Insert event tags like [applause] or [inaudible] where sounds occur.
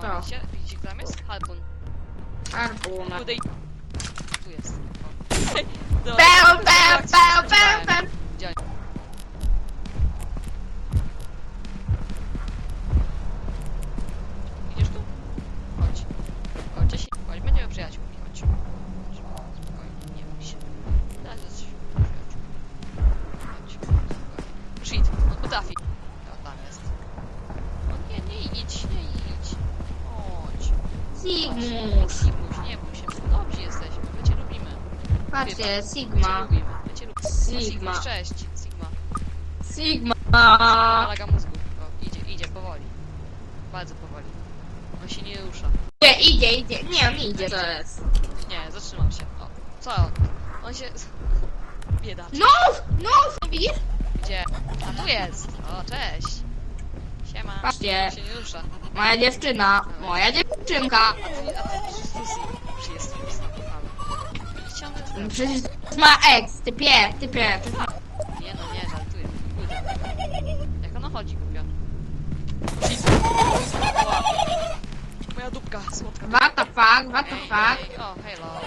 O, To. widzicie? Widzicie, kto tam jest? Halbun. Arbuna. Tutaj... Tu jest. O. Dobra, Pew, Sigmus. Sigmuś, nie bój się. Dobrzy jesteśmy, my cię lubimy. Patrzcie, My cię Sigma. lubimy, my cię lubimy. Sigma. Cześć. Sigma. Sigma. Malaga mózgu. O, idzie, idzie, powoli. Bardzo powoli. On się nie rusza. Idzie, idzie, idzie. Nie, on idzie, to jest. Nie, zatrzymał się. O, co on? On się... [laughs] Bieda. No, no, widzisz? Gdzie? A tu jest. O, cześć. Siema. Patrzcie. Się nie rusza. Moja dziewczyna, moja dziewczynka. Ty, ty przecież to jest ma ex, typie, typie. To jest ma... Nie no, nie, żartuję. Kurde. Jak ona chodzi, głupia. Moja dupka, słodka. What the fuck, what the fuck? O, hello.